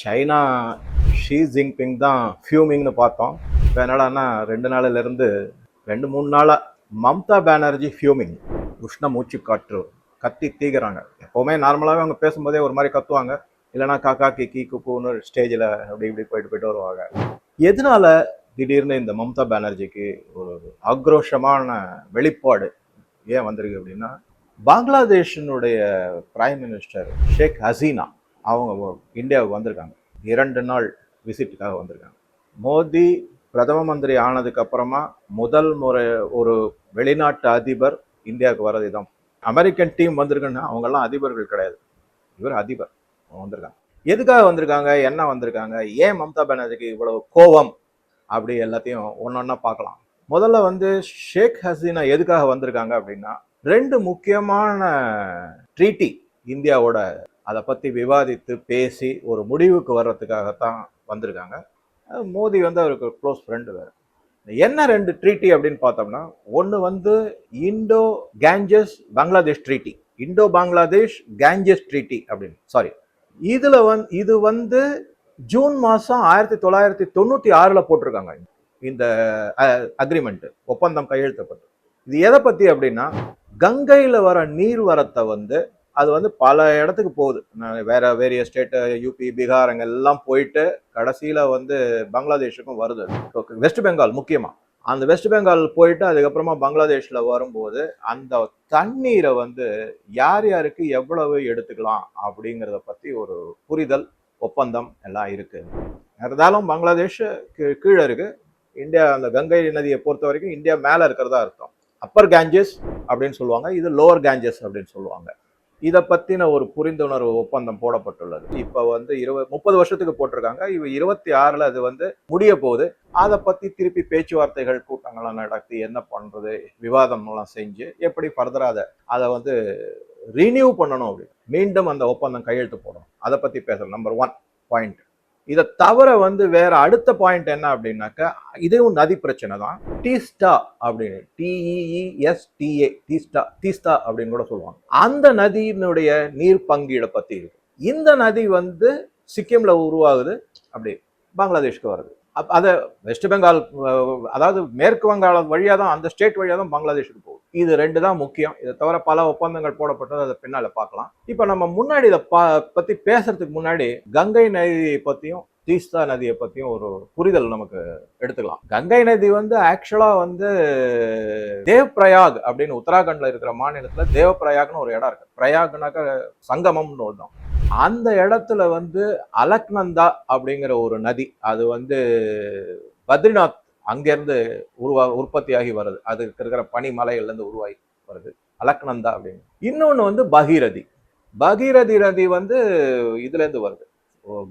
China she Jinping தான் ஃபியூமிங்னு பார்த்தோம். இப்போ என்னடான்னா ரெண்டு நாளில இருந்து ரெண்டு மூணு நாளாக மம்தா பேனர்ஜி ஃபியூமிங் உஷ்ண மூச்சு காற்று கத்தி தீக்குறாங்க எப்போவுமே நார்மலாகவே அவங்க பேசும்போதே ஒரு மாதிரி கத்துவாங்க. இல்லைனா காக்கா கிக்கி குக்குன்னு ஸ்டேஜில் அப்படி இப்படி போயிட்டு போயிட்டு வருவாங்க. எதனால திடீர்னு இந்த மம்தா பானர்ஜிக்கு ஒரு ஆக்ரோஷமான வெளிப்பாடு ஏன் வந்திருக்கு அப்படின்னா பங்களாதேஷினுடைய பிரைம் மினிஸ்டர் ஷேக் ஹசீனா அவங்க இந்தியாவுக்கு வந்திருக்காங்க. இரண்டு நாள் விசிட்டுக்காக வந்திருக்காங்க. மோடி பிரதம மந்திரி ஆனதுக்கு அப்புறமா முதல் முறை ஒரு வெளிநாட்டு அதிபர் இந்தியாவுக்கு வர்றது தான். அமெரிக்கன் டீம் வந்திருக்குன்னா அவங்கெல்லாம் அதிபர்கள் கிடையாது. இவர் அதிபர். வந்திருக்காங்க. எதுக்காக வந்திருக்காங்க? என்ன வந்திருக்காங்க? ஏன் மம்தா பானர்ஜிக்கு இவ்வளவு கோபம்? அப்படி எல்லாத்தையும் ஒன்னொன்னா பார்க்கலாம். முதல்ல வந்து ஷேக் ஹசீனா எதுக்காக வந்திருக்காங்க அப்படின்னா ரெண்டு முக்கியமான ட்ரீட்டி இந்தியாவோட அதை பற்றி விவாதித்து பேசி ஒரு முடிவுக்கு வர்றதுக்காகத்தான் வந்திருக்காங்க. மோதி மோடி வந்து அவருக்கு க்ளோஸ் ஃப்ரெண்டு வேறு. என்ன ரெண்டு ட்ரீட்டி அப்படின்னு பார்த்தோம்னா ஒன்று வந்து Indo Ganges Bangladesh treaty Indo Bangladesh Ganges treaty அப்படின்னு. சாரி இதில் வந்து இது வந்து ஜூன் மாதம் ஆயிரத்தி தொள்ளாயிரத்தி தொண்ணூற்றி ஆறில் போட்டிருக்காங்க. இந்த அக்ரிமெண்ட்டு ஒப்பந்தம் கையெழுத்தப்பட்டு. இது எதை பற்றி அப்படின்னா கங்கையில் வர நீர்வரத்தை வந்து அது வந்து பல இடத்துக்கு போகுது. நான் வேற வேறிய ஸ்டேட்டு யூபி பீகார் எல்லாம் போயிட்டு கடைசியில் வந்து பங்களாதேஷுக்கும் வருது. வெஸ்ட் பெங்கால் முக்கியமாக அந்த வெஸ்ட் பெங்கால் போயிட்டு அதுக்கப்புறமா பங்களாதேஷில் வரும்போது அந்த தண்ணீரை வந்து யார் யாருக்கு எவ்வளவு எடுத்துக்கலாம் அப்படிங்கிறத பற்றி ஒரு புரிதல் ஒப்பந்தம் எல்லாம் இருக்குது இருந்தாலும் பங்களாதேஷ் கீ- கீழே இருக்கு. இந்தியா அந்த கங்கை நதியை பொறுத்த வரைக்கும் இந்தியா மேலே இருக்கிறதா அர்த்தம். அப்பர் கேஞ்சஸ் அப்படின்னு சொல்லுவாங்க. இது லோவர் கேஞ்சஸ் அப்படின்னு சொல்லுவாங்க. இதை பற்றின ஒரு புரிந்துணர்வு ஒப்பந்தம் போடப்பட்டுள்ளது. இப்போ வந்து இருபது முப்பது வருஷத்துக்கு போட்டிருக்காங்க. இவ இருபத்தி ஆறில் அது வந்து முடிய போகுது. அதை பற்றி திருப்பி பேச்சுவார்த்தைகள் கூட்டங்கள்லாம் நடத்தி என்ன பண்ணுறது விவாதம்லாம் செஞ்சு எப்படி ஃபர்தராக அதை அதை வந்து ரினியூ பண்ணணும் அப்படி மீண்டும் அந்த ஒப்பந்தம் கையெழுத்து போடணும். அதை பற்றி பேசலாம். நம்பர் ஒன் பாயிண்ட் இதை தவிர வந்து வேற அடுத்த பாயிண்ட் என்ன அப்படின்னாக்கா இதுவும் நதி பிரச்சனை தான். டீஸ்டா அப்படின்னு டிஇஇஎஸ்டிஏ டீஸ்டா டீஸ்டா அப்படின்னு கூட சொல்லுவாங்க. அந்த நதியினுடைய நீர் பங்கீடை பத்தி இருக்கு. இந்த நதி வந்து சிக்கிம்ல உருவாகுது அப்படி பங்களாதேஷ்க்கு வருது. அப் அதை வெஸ்ட் பெங்கால் அதாவது மேற்கு வங்காளம் வழியாக தான் அந்த ஸ்டேட் வழியாக தான் பங்களாதேஷுக்கு போகும் இது ரெண்டு தான் முக்கியம். இதை தவிர பல ஒப்பந்தங்கள் போடப்பட்டது அதை பின்னால் பார்க்கலாம். இப்போ நம்ம முன்னாடி இதை பா பற்றி பேசுறதுக்கு முன்னாடி கங்கை நதியை பற்றியும் தீஸ்தா நதியை பற்றியும் ஒரு புரிதல் நமக்கு எடுத்துக்கலாம். கங்கை நதி வந்து ஆக்சுவலாக வந்து தேவ் பிரயாக் அப்படின்னு உத்தராகண்டில் இருக்கிற மாநிலத்தில் தேவ பிரயாக்னு ஒரு இடம் இருக்கு. பிரயாக்னாக்க சங்கமம்னு ஒன்று அந்த இடத்துல வந்து அலக்நந்தா அப்படிங்கிற ஒரு நதி அது வந்து பத்ரிநாத் அங்கேருந்து உருவா உற்பத்தியாகி வருது அதுக்கு இருக்கிற பனிமலையிலேருந்து உருவாகி வருது அலக்நந்தா அப்படின்னு. இன்னொன்று வந்து பகீரதி. பகீரதி நதி வந்து இதுலேருந்து வருது.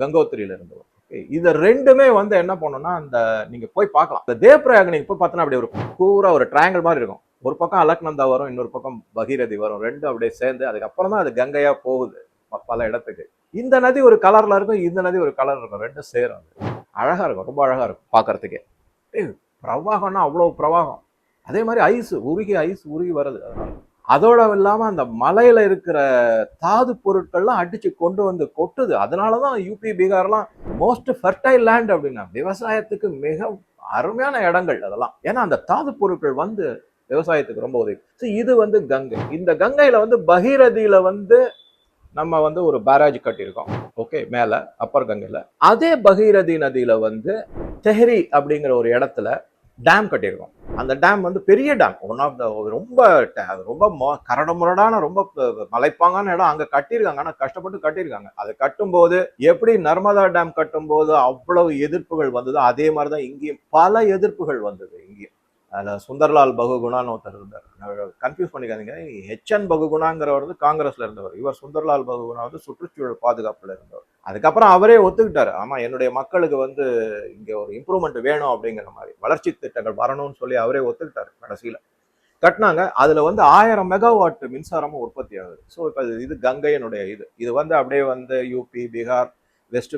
கங்கோத்திரியிலேருந்து வருது. இதை இது ரெண்டுமே வந்து என்ன பண்ணணும்னா அந்த நீங்கள் போய் பார்க்கலாம். இந்த தேவப்பிரயாக நீங்கள் போய் பார்த்தோன்னா அப்படி ஒரு பூரா ஒரு ட்ரையாங்கிள் மாதிரி இருக்கும். ஒரு பக்கம் அலக்நந்தா வரும் இன்னொரு பக்கம் பகீரதி வரும். ரெண்டும் அப்படியே சேர்ந்து அதுக்கப்புறம் தான் அது கங்கையாக போகுது. பல இடத்துக்கு. இந்த நதி ஒரு கலர்ல இருக்கும் இந்த நதி ஒரு கலர் இருக்கும். ரெண்டும் சேரும் அது. அழகா இருக்கும் ரொம்ப அழகா இருக்கும் பார்க்கறதுக்கே பிரவாகம்னா அவ்வளோ பிரவாகம். அதே மாதிரி ஐஸ் உருகி ஐஸ் உருகி வருது அதனால அதோட இல்லாமல் அந்த மலையில் இருக்கிற தாது பொருட்கள்லாம் அடித்து கொண்டு வந்து கொட்டுது. அதனால தான் யூபி பீகார்லாம் மோஸ்ட் ஃபர்டைல் லேண்ட் அப்படின்னா விவசாயத்துக்கு மிக அருமையான இடங்கள் அதெல்லாம். ஏன்னா அந்த தாது பொருட்கள் வந்து விவசாயத்துக்கு ரொம்ப உதவி. ஸோ இது வந்து கங்கை. இந்த கங்கையில் வந்து பகிரதியில் வந்து நம்ம வந்து ஒரு பேராஜ் கட்டியிருக்கோம். ஓகே மேலே அப்பர் கங்கையில். அதே பகீரதி நதியில் வந்து தெஹரி அப்படிங்கிற ஒரு இடத்துல டேம் கட்டியிருக்கோம். அந்த டேம் வந்து பெரிய டேம் ஒன் ஆஃப் த ரொம்ப அது ரொம்ப மொ- கரடுமுரடான ரொம்ப மலைப்பாங்கான இடம். அங்கே கட்டியிருக்காங்க. ஆனால் கஷ்டப்பட்டு கட்டியிருக்காங்க. அதை கட்டும்போது எப்படி நர்மதா டேம் கட்டும்போது அவ்வளவு எதிர்ப்புகள் வந்ததோ அதே மாதிரி தான் இங்கேயும் பல எதிர்ப்புகள் வந்தது இங்கேயும். அதில் சுந்தர்லால் பகுகுணான்னு ஒருத்தர் இருந்தார். கன்ஃபியூஸ் பண்ணிக்காதீங்க. ஹெச்என் பகுகுணாங்கிறவர் வந்து காங்கிரஸில் இருந்தவர். இவர் சுந்தர்லால் பகுகுணா வந்து சுற்றுச்சூழல் பாதுகாப்பில் இருந்தவர். அதுக்கப்புறம் அவரே ஒத்துக்கிட்டாரு. ஆமாம் என்னுடைய மக்களுக்கு வந்து இங்கே ஒரு இம்ப்ரூவ்மெண்ட் வேணும் அப்படிங்கிற மாதிரி. வளர்ச்சி திட்டங்கள் வரணும்னு சொல்லி அவரே ஒத்துக்கிட்டாரு கடைசியில். கட்டினாங்க. அதில் வந்து ஆயிரம் மெகாவாட் மின்சாரமும் உற்பத்தி ஆகுது. ஸோ இப்போ இது கங்கையினுடைய இது. இது வந்து அப்படியே வந்து யூபி பீகார் வெஸ்ட்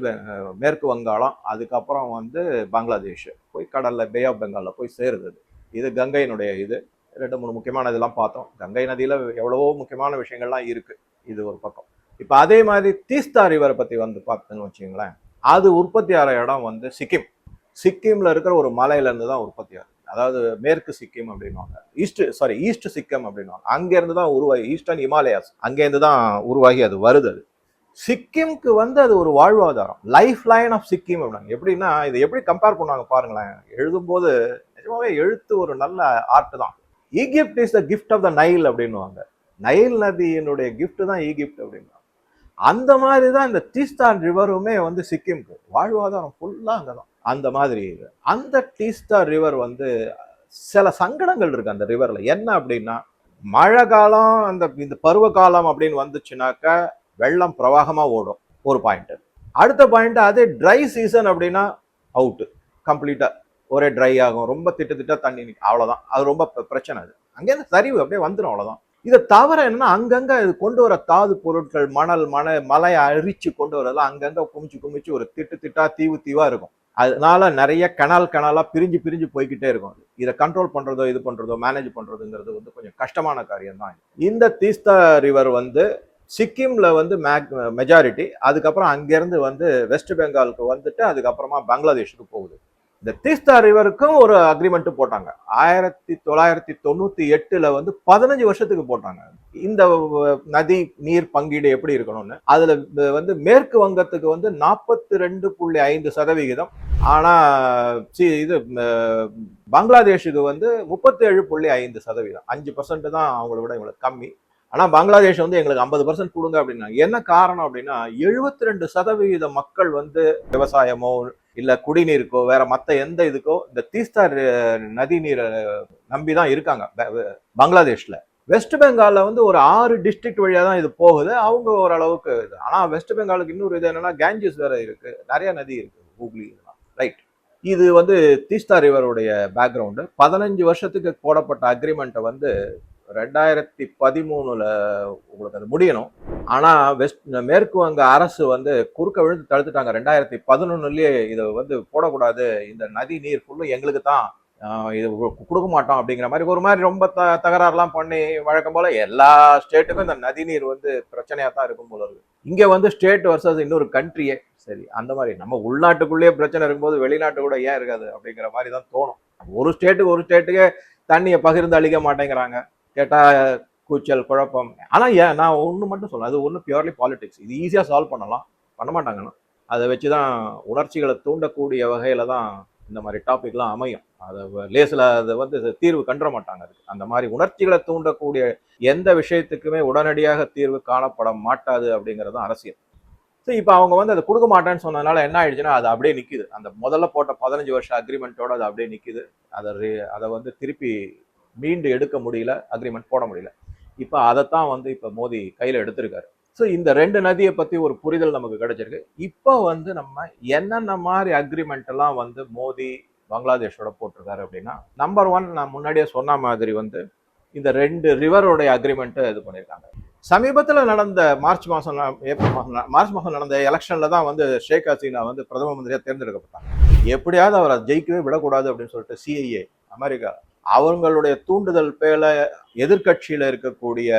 மேற்கு வங்காளம் அதுக்கப்புறம் வந்து பங்களாதேஷ். போய் கடலில் பே ஆஃப் பெங்காலில் போய் சேருது இது. கங்கையினுடைய இது. ரெண்டு மூணு முக்கியமான இதெல்லாம் பார்த்தோம். கங்கை நதியில் எவ்வளவோ முக்கியமான விஷயங்கள்லாம் இருக்குது இது ஒரு பக்கம். இப்போ அதே மாதிரி தீஸ்தா ரிவரை பற்றி வந்து பார்த்தோன்னு வச்சுங்களேன் அது உற்பத்தி ஆகிற இடம் வந்து சிக்கிம். சிக்கிமில் இருக்கிற ஒரு மலையிலேருந்து தான் உற்பத்தி ஆகுது. அதாவது மேற்கு சிக்கிம் அப்படின்வாங்க ஈஸ்ட் சாரி ஈஸ்ட் சிக்கிம் அப்படின்வாங்க அங்கேருந்து தான் உருவாகி ஈஸ்டர்ன் ஹிமாலயாஸ் அங்கேருந்து தான் உருவாகி அது வருது அது. சிக்கிம்க்கு வந்து அது ஒரு வாழ்வாதாரம். லைஃப் லைன் ஆஃப் சிக்கிம் அப்படின்னாங்க. எப்படின்னா இதை எப்படி கம்பேர் பண்ணுவாங்க பாருங்களேன். எழுதும்போது நிஜமாவே எழுத்து ஒரு நல்ல ஆர்ட் தான். Egypt is the gift of the Nile அப்படின்னுவாங்க. நைல் நதியினுடைய கிஃப்ட் தான் ஈகிப்ட் அப்படின்னா அந்த மாதிரி தான் இந்த டீஸ்டான் ரிவருமே வந்து சிக்கிம்க்கு. வாழ்வாதாரம் ஃபுல்லாக அங்கே தான் அந்த மாதிரி. அந்த டீஸ்டா ரிவர் வந்து சில சங்கடங்கள் இருக்கு அந்த ரிவர்ல என்ன அப்படின்னா மழை காலம் அந்த இந்த பருவ காலம் அப்படின்னு வந்துச்சுனாக்கா வெள்ளம் பிரவாகமா ஓடும். ஒரு பாயிண்ட் அடுத்த பாயிண்ட் அதே ட்ரை சீசன் அப்படின்னா அவுட்டு கம்ப்ளீட்டா ஒரே ட்ரை ஆகும் ரொம்ப திட்டு திட்டா தண்ணி நிற்கும் அவ்வளோதான் அது ரொம்ப பிரச்சனை அது. அங்கேருந்து சரிவு அப்படியே வந்துடும் அவ்வளோதான் இதை தவிர என்னன்னா அங்கங்கே இது கொண்டு வர தாது பொருட்கள் மணல் மண மலையை அரிச்சு கொண்டு வரதெல்லாம் அங்கங்கே குமிச்சு குமிச்சு ஒரு திட்டு திட்டா தீவு தீவாக இருக்கும். அதனால நிறைய கனால் கனாலாக பிரிஞ்சு பிரிஞ்சு போய்கிட்டே இருக்கும் அது. இதை கண்ட்ரோல் பண்ணுறதோ இது பண்ணுறதோ மேனேஜ் பண்ணுறதுங்கிறது வந்து கொஞ்சம் கஷ்டமான காரியம் தான் இந்த தீஸ்தா ரிவர் வந்து சிக்கிம்ல வந்து மேக் மெஜாரிட்டி அதுக்கப்புறம் அங்கேருந்து வந்து வெஸ்ட் பெங்காலுக்கு வந்துட்டு அதுக்கப்புறமா பங்களாதேஷுக்கு போகுது. இந்த தீஸ்தா ரிவருக்கும் ஒரு அக்ரிமெண்ட் போட்டாங்க. ஆயிரத்தி தொள்ளாயிரத்தி தொண்ணூத்தி எட்டுல வந்து பதினஞ்சு வருஷத்துக்கு போட்டாங்க. இந்த நதி நீர் பங்கீடு எப்படி இருக்கணும்னு? அதுல வந்து மேற்கு வங்கத்துக்கு வந்து நாற்பத்தி ரெண்டு புள்ளி ஐந்து சதவிகிதம். ஆனா இது பங்களாதேஷுக்கு வந்து முப்பத்தி ஏழு புள்ளி ஐந்து சதவீதம் அஞ்சு பர்சன்ட் தான் அவங்கள விட இவ்வளவு கம்மி. ஆனா பங்களாதேஷ் வந்து எங்களுக்கு ஐம்பது பர்சன்ட் கொடுங்க அப்படின்னா என்ன காரணம் அப்படின்னா எழுபத்தி ரெண்டு சதவிகித மக்கள் வந்து விவசாயமோ இல்ல குடிநீருக்கோ வேற மத்த எந்த இதுக்கோ இந்த தீஸ்தா ரி- நதி நீரை நம்பி தான் இருக்காங்க பங்களாதேஷ்ல. வெஸ்ட் பெங்காலில் வந்து ஒரு ஆறு டிஸ்ட்ரிக்ட் வழியாக தான் இது போகுது. அவங்க ஓரளவுக்கு இது. ஆனால் வெஸ்ட் பெங்காலுக்கு இன்னொரு இது என்னன்னா கேஞ்சஸ் வேற இருக்கு. நிறைய நதி இருக்கு ஹூக்லி இதெல்லாம். ரைட் இது வந்து தீஸ்தா ரிவருடைய பேக்ரவுண்டு பதினஞ்சு வருஷத்துக்கு போடப்பட்ட அக்ரிமெண்ட்டை வந்து ரெண்டாயிரத்தி பதிமூணுல உங்களுக்கு அது முடியணும். ஆனா வெஸ்ட் மேற்கு வங்க அரசு வந்து குறுக்க விழுந்து தடுத்துட்டாங்க. ரெண்டாயிரத்தி பதினொன்னுலயே இதை வந்து போடக்கூடாது. இந்த நதி நீர் ஃபுல்லும் எங்களுக்கு தான் இது கொடுக்க மாட்டோம் அப்படிங்கிற மாதிரி ஒரு மாதிரி ரொம்ப த தகராறுலாம் பண்ணி வழக்கம் போல எல்லா ஸ்டேட்டுக்கும் இந்த நதி நீர் வந்து பிரச்சனையா தான் இருக்கும் போல இருக்கு. இங்க வந்து ஸ்டேட் வர்சஸ் இன்னொரு கண்ட்ரியே. சரி அந்த மாதிரி நம்ம உள்நாட்டுக்குள்ளேயே பிரச்சனை இருக்கும்போது வெளிநாட்டு கூட ஏன் இருக்காது அப்படிங்கிற மாதிரி தான் தோணும். ஒரு ஸ்டேட்டுக்கு ஒரு ஸ்டேட்டுக்கே தண்ணியை பகிர்ந்து அழிக்க மாட்டேங்கிறாங்க. கேட்டால் கூச்சல் குழப்பம். ஆனால் ஏன்? நான் ஒன்று மட்டும் சொல்கிறேன் அது ஒன்று பியூர்லி பாலிடிக்ஸ் இது ஈஸியாக சால்வ் பண்ணலாம். பண்ண மாட்டாங்கன்னா அதை வச்சு தான் உணர்ச்சிகளை தூண்டக்கூடிய வகையில் தான் இந்த மாதிரி டாபிக்லாம் அமையும். அதை லேசில் அதை வந்து தீர்வு கண்டுற மாட்டாங்க அதுக்கு. அந்த மாதிரி உணர்ச்சிகளை தூண்டக்கூடிய எந்த விஷயத்துக்குமே உடனடியாக தீர்வு காணப்பட மாட்டாது அப்படிங்கிறது தான் அரசியல். ஸோ இப்போ அவங்க வந்து அதை கொடுக்க மாட்டேன்னு சொன்னதுனால என்ன ஆயிடுச்சுன்னா அது அப்படியே நிற்கிது அந்த முதல்ல போட்ட பதினஞ்சு வருஷம் அக்ரிமெண்ட்டோட அது அப்படியே நிற்கிது அதை அதை வந்து திருப்பி மீண்டு எடுக்க முடியல அக்ரிமெண்ட் போட முடியல. இப்போ அதைத்தான் வந்து இப்போ மோடி கையில் எடுத்திருக்காரு. ஸோ இந்த ரெண்டு நதியை பற்றி ஒரு புரிதல் நமக்கு கிடைச்சிருக்கு. இப்போ வந்து நம்ம என்னென்ன மாதிரி அக்ரிமெண்ட் எல்லாம் வந்து மோடி பங்களாதேஷோட போட்டிருக்காரு அப்படின்னா நம்பர் ஒன் நான் முன்னாடியே சொன்ன மாதிரி வந்து இந்த ரெண்டு ரிவருடைய அக்ரிமெண்ட்டை இது பண்ணியிருக்காங்க சமீபத்தில் நடந்த மார்ச் மாதம் ஏப்ரல் மாதம் மார்ச் மாதம் நடந்த எலெக்ஷனில் தான் வந்து ஷேக் ஹசீனா வந்து பிரதம மந்திரியாக தேர்ந்தெடுக்கப்பட்டாங்க. எப்படியாவது அவரை ஜெயிக்கவே விடக்கூடாது அப்படின்னு சொல்லிட்டு சிஐஏ அமெரிக்கா. அவங்களுடைய தூண்டுதல் பேல எதிர்க்கட்சியில இருக்கக்கூடிய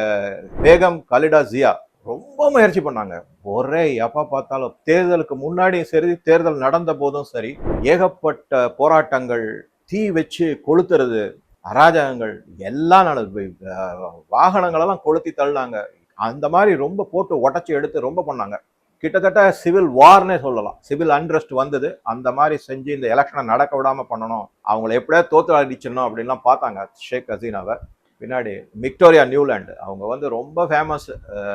பேகம் கலிடா ஜியா ரொம்ப முயற்சி பண்ணாங்க. ஒரே எப்ப பார்த்தாலும் தேர்தலுக்கு முன்னாடியும் சரி தேர்தல் நடந்த போதும் சரி ஏகப்பட்ட போராட்டங்கள் தீ வச்சு கொளுத்துறது அராஜகங்கள் எல்லாம் நடந்து வாகனங்களெல்லாம் கொளுத்தி தள்ளினாங்க. அந்த மாதிரி ரொம்ப போட்டு உடச்சி எடுத்து ரொம்ப பண்ணாங்க. கிட்டத்தட்ட சிவில் வார்னே சொல்லலாம். சிவில் அன்ரெஸ்ட் வந்தது. அந்த மாதிரி செஞ்சு இந்த எலெக்ஷனை நடக்க விடாமல் பண்ணணும். அவங்கள எப்படியா தோத்து அடிச்சிடணும் அப்படின்லாம் பார்த்தாங்க ஷேக் ஹசீனாவை. பின்னாடி விக்டோரியா நியூலாண்டு அவங்க வந்து ரொம்ப ஃபேமஸ்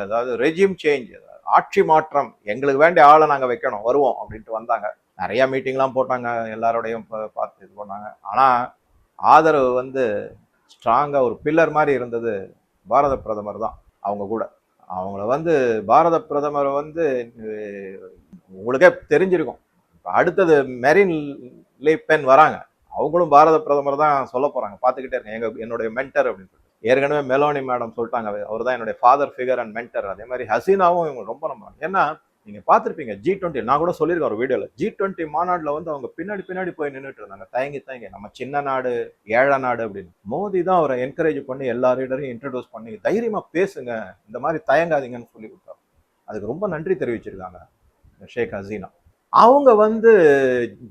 அதாவது ரெஜிம் சேஞ்ச் ஆட்சி மாற்றம் எங்களுக்கு வேண்டிய ஆளை நாங்கள் வைக்கணும் வருவோம் அப்படின்ட்டு வந்தாங்க. நிறைய மீட்டிங்லாம் போட்டாங்க எல்லாரோடையும் பார்த்து இது பண்ணாங்க. ஆனால் ஆதரவு வந்து ஸ்ட்ராங்காக ஒரு பில்லர் மாதிரி இருந்தது பாரத பிரதமர் தான் அவங்க கூட. அவங்கள வந்து பாரத பிரதமர் வந்து உங்களுக்கே தெரிஞ்சிருக்கும். இப்போ அடுத்தது மெரின் பெண் வராங்க. அவங்களும் பாரத பிரதமர் தான் சொல்ல போகிறாங்க பார்த்துக்கிட்டே இருக்கேன் எங்க என்னுடைய மென்டர் அப்படின்னு சொல்லிட்டு. ஏற்கனவே மெலோனி மேடம் சொல்லிட்டாங்க. அவர் தான் என்னுடைய ஃபாதர் ஃபிகர் அண்ட் மென்டர் அதே மாதிரி ஹசீனாவும் இவங்க ரொம்ப நம்புறாங்க. ஏன்னா நீங்கள் பார்த்துருப்பீங்க ஜி டுவெண்ட்டி நான் கூட சொல்லியிருக்கேன் ஒரு வீடியோவில் ஜி டுவெண்ட்டி மாநாட்டில் வந்து அவங்க பின்னாடி பின்னாடி போய் நின்றுட்டு இருந்தாங்க. தயங்கி தயங்கி. நம்ம சின்ன நாடு ஏழை நாடு அப்படின்னு. மோடி தான் அவரை என்கரேஜ் பண்ணி எல்லா ரீடரையும் இன்ட்ரடியூஸ் பண்ணி தைரியமாக பேசுங்க இந்த மாதிரி தயங்காதீங்கன்னு சொல்லி கொடுத்தாரு அதுக்கு ரொம்ப நன்றி தெரிவிச்சிருக்காங்க ஷேக் ஹசீனா. அவங்க வந்து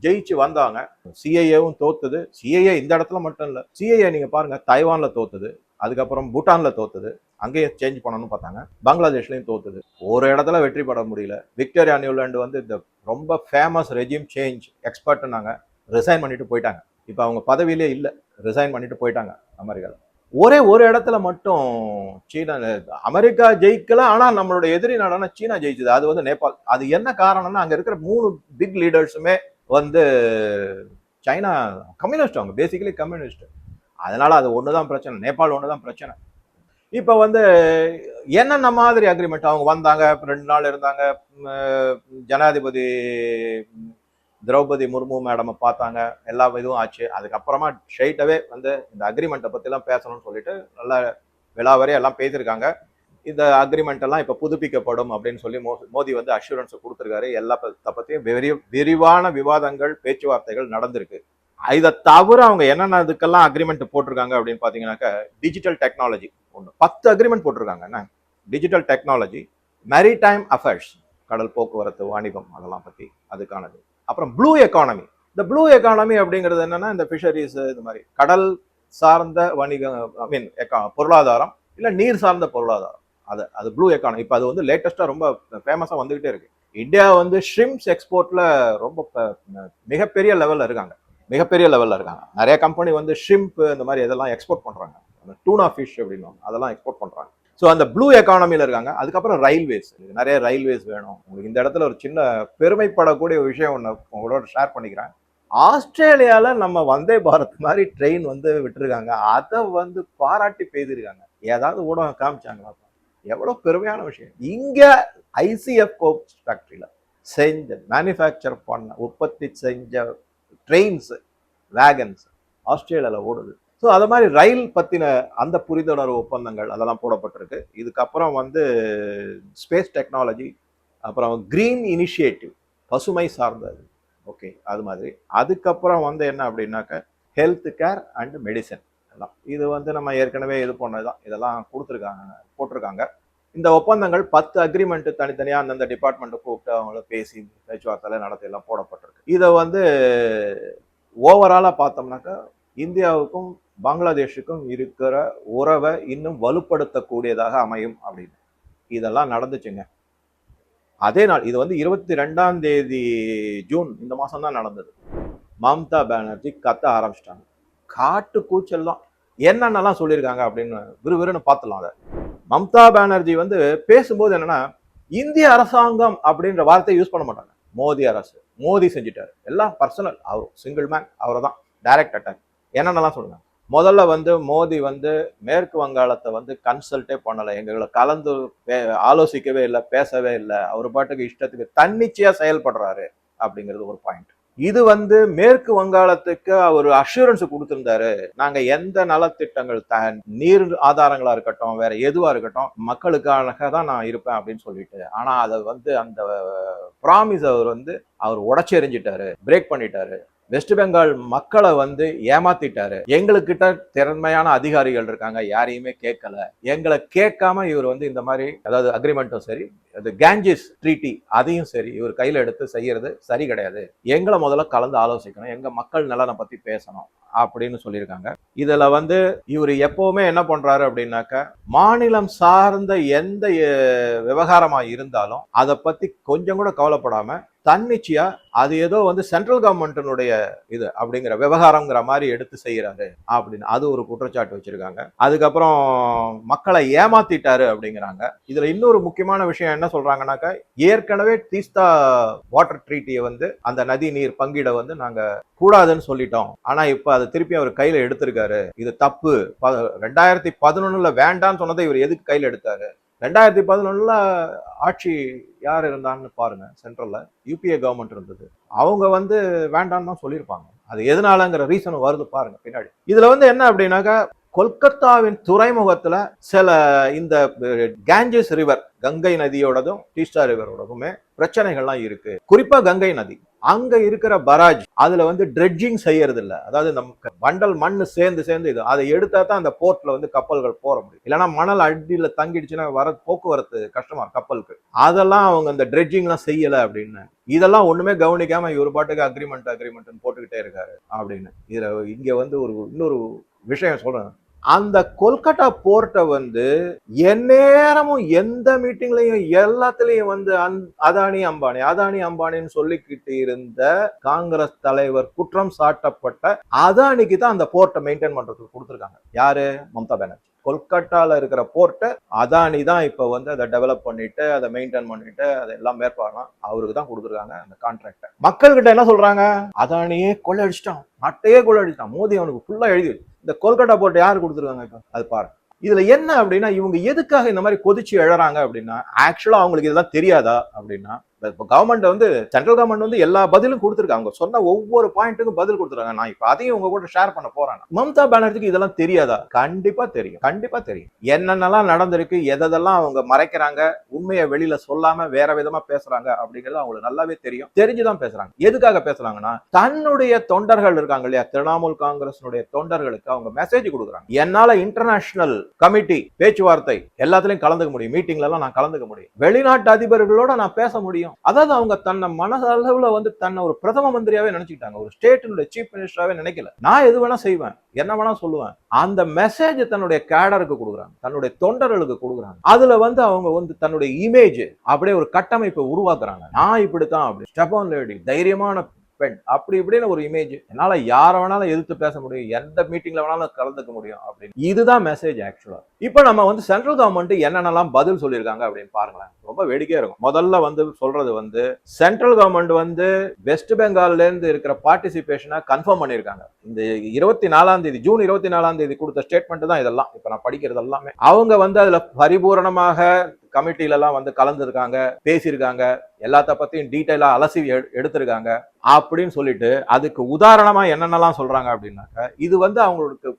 ஜெயிச்சு வந்தாங்க. சிஐஏவும் தோத்துது. சிஐஏ இந்த இடத்துல மட்டும் இல்லை. சிஐஏ நீங்கள் பாருங்கள் தைவானில் தோத்துது. அதுக்கப்புறம் பூட்டான்ல தோத்துது. அங்கேயும் சேஞ்ச் பண்ணணும்னு பார்த்தாங்க. பங்களாதேஷ்லையும் தோத்துது. ஒரு இடத்துல வெற்றி பெற முடியல. விக்டோரியா நியூலாண்டு வந்து இந்த ரொம்ப ஃபேமஸ் ரெஜிம் சேஞ்ச் எக்ஸ்பர்ட்னாங்க ரிசைன் பண்ணிட்டு போயிட்டாங்க. இப்போ அவங்க பதவியிலே இல்லை. ரிசைன் பண்ணிட்டு போயிட்டாங்க அமெரிக்காவில் ஒரே ஒரு இடத்துல மட்டும் சீனா அமெரிக்கா ஜெயிக்கல. ஆனால் நம்மளோட எதிரி நாடான சீனா ஜெயிச்சது. அது வந்து நேபாள். அது என்ன காரணம்னா அங்கே இருக்கிற மூணு பிக் லீடர்ஸுமே வந்து சைனா கம்யூனிஸ்ட் அவங்க. பேசிக்கலி கம்யூனிஸ்ட் அதனால் அது ஒன்று தான் பிரச்சனை. நேபாள் தான் பிரச்சனை. இப்போ வந்து என்னென்ன மாதிரி அக்ரிமெண்ட் அவங்க வந்தாங்க? ரெண்டு நாள் இருந்தாங்க. ஜனாதிபதி திரௌபதி முர்மு மேடமை பார்த்தாங்க. எல்லா இதுவும் ஆச்சு. அதுக்கப்புறமா ஸ்ட்ரைட்டாகவே வந்து இந்த அக்ரிமெண்ட்டை பற்றிலாம் பேசணும்னு சொல்லிட்டு நல்லா விலாவரையும் எல்லாம் பேசியிருக்காங்க. இந்த அக்ரிமெண்ட் எல்லாம் இப்போ புதுப்பிக்கப்படும் அப்படின்னு சொல்லி மோ மோடி வந்து அஷூரன்ஸை கொடுத்துருக்காரு. எல்லா பற்றியும் விரி விரிவான விவாதங்கள் பேச்சுவார்த்தைகள் நடந்திருக்கு. இதை தவிர அவங்க என்னென்ன இதுக்கெல்லாம் அக்ரிமெண்ட் போட்டிருக்காங்க அப்படின்னு பார்த்தீங்கன்னாக்கா டிஜிட்டல் டெக்னாலஜி ஒன்று பத்து அக்ரிமெண்ட் போட்டிருக்காங்க. என்ன? டிஜிட்டல் டெக்னாலஜி மேரிடைம் அஃபேர்ஸ் கடல் போக்குவரத்து வாணிபம் அதெல்லாம் பற்றி அதுக்கானது. அப்புறம் ப்ளூ எக்கானமி இந்த ப்ளூ எக்கானமி அப்படிங்கிறது என்னென்னா இந்த ஃபிஷரிஸ் இது மாதிரி கடல் சார்ந்த வணிகம் ஐ மீன் எக்கா பொருளாதாரம் இல்லை நீர் சார்ந்த பொருளாதாரம். அது அது ப்ளூ எக்கானமி இப்போ அது வந்து லேட்டஸ்ட்டாக ரொம்ப ஃபேமஸாக வந்துக்கிட்டே இருக்குது இந்தியா வந்து ஷ்ரிம்ஸ் எக்ஸ்போர்ட்டில் ரொம்ப மிகப்பெரிய லெவலில் இருக்காங்க. மிகப்பெரிய லெவலில் இருக்காங்க. நிறைய கம்பெனி வந்து ஷிம்ப் இந்த மாதிரி இதெல்லாம் எக்ஸ்போர்ட் பண்ணுறாங்க அந்த டூனா ஃபிஷ் அப்படின்னு அதெல்லாம் எக்ஸ்போர்ட் பண்ணுறாங்க ஸோ அந்த ப்ளூ எக்கானமியில் இருக்காங்க. அதுக்கப்புறம் ரயில்வேஸ் நிறைய ரயில்வேஸ் வேணும். உங்களுக்கு இந்த இடத்துல ஒரு சின்ன பெருமைப்படக்கூடிய விஷயம் ஒன்று உங்களோட ஷேர் பண்ணிக்கிறேன். ஆஸ்திரேலியாவில் நம்ம வந்தே பாரத் மாதிரி ட்ரெயின் வந்து விட்டுருக்காங்க. அதை வந்து பாராட்டி பெய்திருக்காங்க ஏதாவது ஊடகம் காமிச்சாங்களா? எவ்வளோ பெருமையான விஷயம். இங்கே ஐசிஎஃப் கோப்ஸ் ஃபேக்ட்ரியில் செஞ்ச மேனுஃபேக்சர் பண்ண உற்பத்தி செஞ்ச ட்ரெயின்ஸு வேகன்ஸ் ஆஸ்திரேலியாவில் ஓடுது. ஸோ அது மாதிரி ரயில் பற்றின அந்த புரிந்துணர்வு ஒப்பந்தங்கள் அதெல்லாம் போடப்பட்டிருக்கு. இதுக்கப்புறம் வந்து ஸ்பேஸ் டெக்னாலஜி அப்புறம் க்ரீன் இனிஷியேட்டிவ் பசுமை சார்ந்தது. ஓகே அது மாதிரி. அதுக்கப்புறம் வந்து என்ன அப்படின்னாக்க ஹெல்த் கேர் அண்ட் மெடிசன் எல்லாம். இது வந்து நம்ம ஏற்கனவே இது பண்ணது தான் இதெல்லாம் கொடுத்துருக்காங்க போட்டிருக்காங்க. இந்த ஒப்பந்தங்கள் பத்து அக்ரிமெண்ட் தனித்தனியாக அந்தந்த டிபார்ட்மெண்ட்டை கூப்பிட்டு அவங்கள பேசி பேச்சுவார்த்தை நடத்தி எல்லாம் போடப்பட்டிருக்கு. இதை வந்து ஓவராலாக பார்த்தோம்னாக்கா இந்தியாவுக்கும் பங்களாதேஷுக்கும் இருக்கிற உறவை இன்னும் வலுப்படுத்தக்கூடியதாக அமையும் அப்படின்னு. இதெல்லாம் நடந்துச்சுங்க. அதே நாள் இது வந்து இருபத்தி ரெண்டாம் தேதி ஜூன் இந்த மாதம் தான் நடந்தது. மம்தா பானர்ஜி கத்த ஆரம்பிச்சிட்டாங்க. காட்டு கூச்சல் தான். என்னென்னலாம் சொல்லியிருக்காங்க அப்படின்னு விறுவிறுன்னு பார்த்துலாம் அதை. மம்தா பானர்ஜி வந்து பேசும்போது என்னன்னா இந்திய அரசாங்கம் அப்படின்ற வார்த்தையை யூஸ் பண்ண மாட்டாங்க. மோடி அரசு. மோடி செஞ்சுட்டாரு. எல்லாம் பர்சனல் அவர் சிங்கிள் மேன் அவரை தான் டைரக்ட் அட்டாக் என்னென்னலாம் சொல்லுங்க? முதல்ல வந்து மோடி வந்து மேற்கு வங்காளத்தை வந்து கன்சல்ட்டே பண்ணலை. எங்களை கலந்து பே- ஆலோசிக்கவே இல்லை பேசவே இல்லை. அவர் பாட்டுக்கு இஷ்டத்துக்கு தன்னிச்சையாக செயல்படுறாரு அப்படிங்கிறது ஒரு பாயிண்ட் இது வந்து மேற்கு வங்காளத்துக்கு அவர் அஷூரன்ஸ் கொடுத்திருந்தாரு. நாங்க எந்த நலத்திட்டங்கள் த நீர் ஆதாரங்களா இருக்கட்டும் வேற எதுவா இருக்கட்டும் மக்களுக்காக தான் நான் இருப்பேன் அப்படின்னு சொல்லிட்டு. ஆனா அதை வந்து அந்த ப்ராமிஸ் அவர் வந்து அவர் உடச்செறிஞ்சிட்டாரு பிரேக் பண்ணிட்டாரு. வெஸ்ட் பெங்கால் மக்களை வந்து ஏமாத்திட்டாரு. எங்களுக்கிட்ட திறமையான அதிகாரிகள் இருக்காங்க. யாரையுமே கேட்கல. எங்களை கேட்காம இவர் வந்து இந்த மாதிரி அதாவது அக்ரிமெண்ட்டும் சரி அது கேஞ்சிஸ் ட்ரீட்டி அதையும் சரி இவர் கையில் எடுத்து செய்யறது சரி கிடையாது. எங்களை முதல்ல கலந்து ஆலோசிக்கணும். எங்க மக்கள் நலனை பத்தி பேசணும் அப்படின்னு சொல்லியிருக்காங்க. இதில் வந்து இவர் எப்போவுமே என்ன பண்ணுறாரு அப்படின்னாக்க மாநிலம் சார்ந்த எந்த விவகாரமாக இருந்தாலும் அதை பற்றி கொஞ்சம் கூட கவலைப்படாமல் தன்னிச்சையா அது ஏதோ வந்து சென்ட்ரல் கவர்மெண்ட்டினுடைய இது அப்படிங்கிற விவகாரங்கிற மாதிரி எடுத்து செய்யறாரு அப்படின்னு. அது ஒரு குற்றச்சாட்டு வச்சிருக்காங்க. அதுக்கப்புறம் மக்களை ஏமாத்திட்டாரு அப்படிங்கிறாங்க. இதுல இன்னொரு முக்கியமான விஷயம் என்ன சொல்றாங்கன்னாக்கா ஏற்கனவே தீஸ்தா வாட்டர் ட்ரீட்டியை வந்து அந்த நதி நீர் பங்கிட வந்து நாங்க கூடாதுன்னு சொல்லிட்டோம். ஆனா இப்ப அதை திருப்பி அவர் கையில எடுத்திருக்காரு. இது தப்பு. ப- ரெண்டாயிரத்தி பதினொன்னுல வேண்டாம்னு சொன்னதை இவர் எதுக்கு கையில எடுத்தாரு? ரெண்டாயிரத்தி பதினொன்னில் ஆட்சி யார் இருந்தான்னு பாருங்கள் சென்ட்ரலில் யூபிஏ கவர்மெண்ட் இருந்தது. அவங்க வந்து வேண்டான்னு தான் சொல்லியிருப்பாங்க. அது எதனாலங்கிற ரீசன் வருது பாருங்க பின்னாடி. இதுல வந்து என்ன அப்படின்னாக்கா கொல்கத்தாவின் துறைமுகத்துல சில இந்த கேஞ்சஸ் ரிவர் கங்கை நதியோடதும் டீஸ்டா ரிவரோடதுமே பிரச்சனைகள்லாம் இருக்கு. குறிப்பா கங்கை நதி. அங்க இருக்கிற பராஜ் அதுல வந்து ட்ரெட்ஜிங் செய்யறது இல்ல அதாவது நமக்கு வண்டல் மண்ணு சேர்ந்து சேர்ந்து இது அதை எடுத்தா தான் அந்த போர்ட்ல வந்து கப்பல்கள் போற முடியும். இல்லைன்னா மணல் அடியில தங்கிடுச்சுன்னா வர போக்குவரத்து கஷ்டமா கப்பலுக்கு. அதெல்லாம் அவங்க அந்த ட்ரெட்ஜிங்லாம் செய்யல அப்படின்னு. இதெல்லாம் ஒண்ணுமே கவனிக்காம இவர் பாட்டுக்கு அக்ரிமெண்ட் அக்ரிமெண்ட் போட்டுக்கிட்டே இருக்காரு அப்படின்னு. இதுல இங்க வந்து ஒரு இன்னொரு விஷயம் சொல்றேன். அந்த கொல்கட்டா போர்ட்டை வந்து எந்நேரமும் எந்த மீட்டிங்லையும் எல்லாத்துலயும் வந்து அந்- அதானி அம்பானி அதானி அம்பானின்னு சொல்லிக்கிட்டு இருந்த காங்கிரஸ் தலைவர் குற்றம் சாட்டப்பட்ட அதானிக்கு தான் அந்த போர்ட்டை மெயின்டைன் பண்றதுக்கு கொடுத்துருக்காங்க. யாரு? மம்தா பானர்ஜி. கொல்கட்டால இருக்கிற போர்ட்டை அதானி தான் இப்போ வந்து அதை டெவலப் பண்ணிட்டு அதை மெயின்டைன் பண்ணிட்டு அதை எல்லாம் மேற்பாடலாம் அவருக்கு தான் கொடுத்துருக்காங்க அந்த கான்ட்ராக்டை மக்கள்கிட்ட என்ன சொல்றாங்க? அதானியே கொள்ளடிச்சிட்டான் நாட்டையே கொள்ளடிச்சிட்டான் மோடி அவனுக்கு ஃபுல்லாக எழுதி இந்த கொல்கட்டா போர்ட் யார் கொடுத்துருக்காங்க இப்போ? அது பாரு. இதுல என்ன அப்படின்னா இவங்க எதுக்காக இந்த மாதிரி கொதிச்சு எழறாங்க அப்படின்னா ஆக்சுவலா அவங்களுக்கு இதெல்லாம் தெரியாதா அப்படின்னா இப்போ கவர்மெண்ட் வந்து சென்ட்ரல் கவர்மெண்ட் வந்து எல்லா பதிலும் கொடுத்துருக்காங்க. சொன்ன ஒவ்வொரு பாயிண்ட்டுக்கும் பதில் கொடுத்துருக்காங்க. நான் இப்போ அதையும் உங்க கூட ஷேர் பண்ண போறேன். மம்தா பானர்ஜிக்கு இதெல்லாம் தெரியாதா? கண்டிப்பா தெரியும். கண்டிப்பா தெரியும். என்னென்னலாம் நடந்திருக்கு எதெல்லாம் அவங்க மறைக்கிறாங்க உண்மையை வெளியில சொல்லாம வேற விதமா பேசுறாங்க அப்படிங்கிறது அவங்களுக்கு நல்லாவே தெரியும். தெரிஞ்சுதான் பேசுறாங்க. எதுக்காக பேசுறாங்கன்னா தன்னுடைய தொண்டர்கள் இருக்காங்க இல்லையா? திரிணாமுல் காங்கிரஸினுடைய தொண்டர்களுக்கு அவங்க மெசேஜ் கொடுக்குறாங்க. என்னால இன்டர்நேஷனல் கமிட்டி பேச்சுவார்த்தை எல்லாத்துலயும் கலந்துக்க முடியும். மீட்டிங்ல எல்லாம் நான் கலந்துக்க முடியும். வெளிநாட்டு அதிபர்களோட நான் பேச முடியும். அதாவது அவங்க தன்னை மனதளவுல வந்து தன்னை ஒரு பிரதம மந்திரியாவே நினைச்சுக்கிட்டாங்க. ஒரு ஸ்டேட்டினுடைய சீஃப் மினிஸ்டராவே நினைக்கல. நான் எது வேணா செய்வேன். என்ன வேணா சொல்லுவேன். அந்த மெசேஜ் தன்னுடைய கேடருக்கு கொடுக்குறாங்க. தன்னுடைய தொண்டர்களுக்கு கொடுக்குறாங்க. அதுல வந்து அவங்க வந்து தன்னுடைய இமேஜ் அப்படியே ஒரு கட்டமைப்பை உருவாக்குறாங்க. நான் இப்படித்தான் அப்படி. ஸ்டெபான் லேடி தைரியமான பெண் அப்படி இப்படின்னு ஒரு இமேஜ் என்னால் யாரை வேணாலும் எதிர்த்து பேச முடியும். எந்த மீட்டிங்கில் வேணாலும் கலந்துக்க முடியும் அப்படின்னு. இதுதான் மெசேஜ் ஆக்சுவலாக இப்போ நம்ம வந்து சென்ட்ரல் கவர்மெண்ட் என்னென்னலாம் பதில் சொல்லியிருக்காங்க அப்படின்னு பாருங்களேன். ரொம்ப வேடிக்கையாக இருக்கும். முதல்ல வந்து சொல்றது வந்து சென்ட்ரல் கவர்மெண்ட் வந்து வெஸ்ட் பெங்கால்லேருந்து இருக்கிற பார்ட்டிசிபேஷனை கன்ஃபார்ம் பண்ணியிருக்காங்க. இந்த இருபத்தி நாலாம் தேதி ஜூன் இருபத்தி நாலாம் தேதி கொடுத்த ஸ்டேட்மெண்ட் தான் இதெல்லாம். இப்போ நான் படிக்கிறது எல்லாமே. அவங்க வந்து அதில் பரிபூரணமாக கமிட்டிலலாம் வந்து கலந்துருக்காங்க பேசியிருக்காங்க எல்லாத்த பற்றியும் டீட்டெயிலாக அலசி எடுத்திருக்காங்க அப்படின்னு சொல்லிட்டு அதுக்கு உதாரணமாக என்னென்னலாம் சொல்கிறாங்க அப்படின்னாக்க இது வந்து அவங்களுக்கு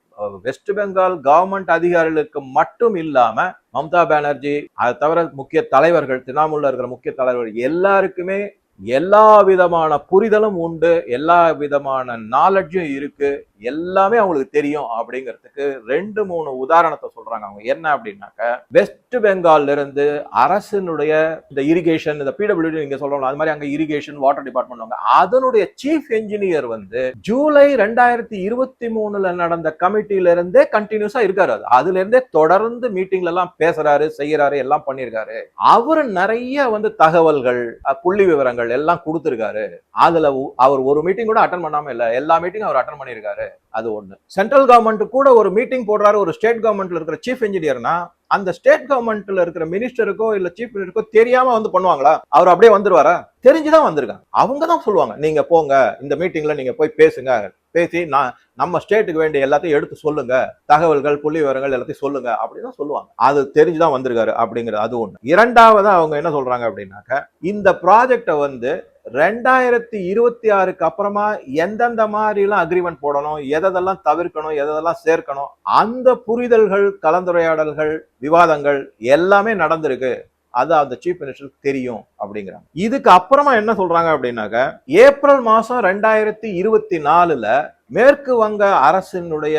வெஸ்ட் பெங்கால் கவர்மெண்ட் அதிகாரிகளுக்கு மட்டும் இல்லாமல் மம்தா பானர்ஜி அதை தவிர முக்கிய தலைவர்கள் திரிணாமுல்ல இருக்கிற முக்கிய தலைவர்கள் எல்லாருக்குமே எல்லா விதமான புரிதலும் உண்டு எல்லா விதமான நாலெட்ஜும் இருக்கு. எல்லாமே அவங்களுக்கு தெரியும் அப்படிங்கிறதுக்கு ரெண்டு மூணு உதாரணத்தை சொல்றாங்க அவங்க. என்ன அப்படின்னாக்க வெஸ்ட் பெங்கால்ல இருந்து அரசினுடைய இந்த இரிகேஷன் இந்த பிடபிள்யூடி நீங்க சொல்றோம்ல அது மாதிரி அங்க இரிகேஷன் வாட்டர் டிபார்ட்மெண்ட் அதனுடைய சீஃப் என்ஜினியர் வந்து ஜூலை ரெண்டாயிரத்தி இருபத்தி மூணுல நடந்த கமிட்டில இருந்தே கண்டினியூஸா இருக்காரு அது அதுல இருந்தே தொடர்ந்து மீட்டிங்ல எல்லாம் பேசுறாரு செய்யறாரு எல்லாம் பண்ணிருக்காரு. அவரு நிறைய வந்து தகவல்கள் அஹ், புள்ளி விவரங்கள் எல்லாம் கொடுத்திருக்காரு. அதுல அவர் ஒரு மீட்டிங் கூட அட்டன் பண்ணாம இல்ல. எல்லா மீட்டிங்கும் அவர் அட்டன் பண்ணிருக்காரு. அது ஒண்ணு. சென்ட்ரல் கவர்மெண்ட் கூட ஒரு மீட்டிங் போடுறாரு ஒரு ஸ்டேட் கவர்மெண்ட்ல இருக்கிற சீஃப் இன்ஜினியர்னா அந்த ஸ்டேட் கவர்மெண்ட்ல இருக்கிற மினிஸ்டருக்கோ இல்ல சீஃப் மினிஸ்டருக்கோ தெரியாம வந்து பண்ணுவாங்களா? அவர் அப்படியே வந்துருவாரா? தெரிஞ்சுதான் வந்திருக்காங்க. அவங்க தான் சொல்லுவாங்க நீங்க போங்க இந்த மீட்டிங்ல நீங்க போய் பேசுங்க. பேசி நான் நம்ம ஸ்டேட்டுக்கு வேண்டிய எல்லாத்தையும் எடுத்து சொல்லுங்க. தகவல்கள் புள்ளி விவரங்கள் எல்லாத்தையும் சொல்லுங்க. அப்படின்னு சொல்லுவாங்க. அது தெரிஞ்சுதான் வந்திருக்காரு அப்படிங்கிறது அது ஒண்ணு. இரண்டாவது அவங்க என்ன சொல்றாங்க அப்படின்னாக்க இந்த ப்ராஜெக்டை வந்து ரெண்டாயிரத்தி இருபத்தி ஆறுக்கு அப்புறமா எந்தெந்த மாதிரிலாம் அக்ரிமெண்ட் போடணும் எதெல்லாம் தவிர்க்கணும் எதெல்லாம் சேர்க்கணும் அந்த புரிதல்கள் கலந்துரையாடல்கள் விவாதங்கள் எல்லாமே நடந்திருக்கு. அது அந்த சீஃப் மினிஸ்டருக்கு தெரியும் அப்படிங்கிறாங்க. இதுக்கு அப்புறமா என்ன சொல்றாங்க அப்படின்னாக்க ஏப்ரல் மாசம் ரெண்டாயிரத்தி இருபத்தி நாலுல மேற்கு வங்க அரசினுடைய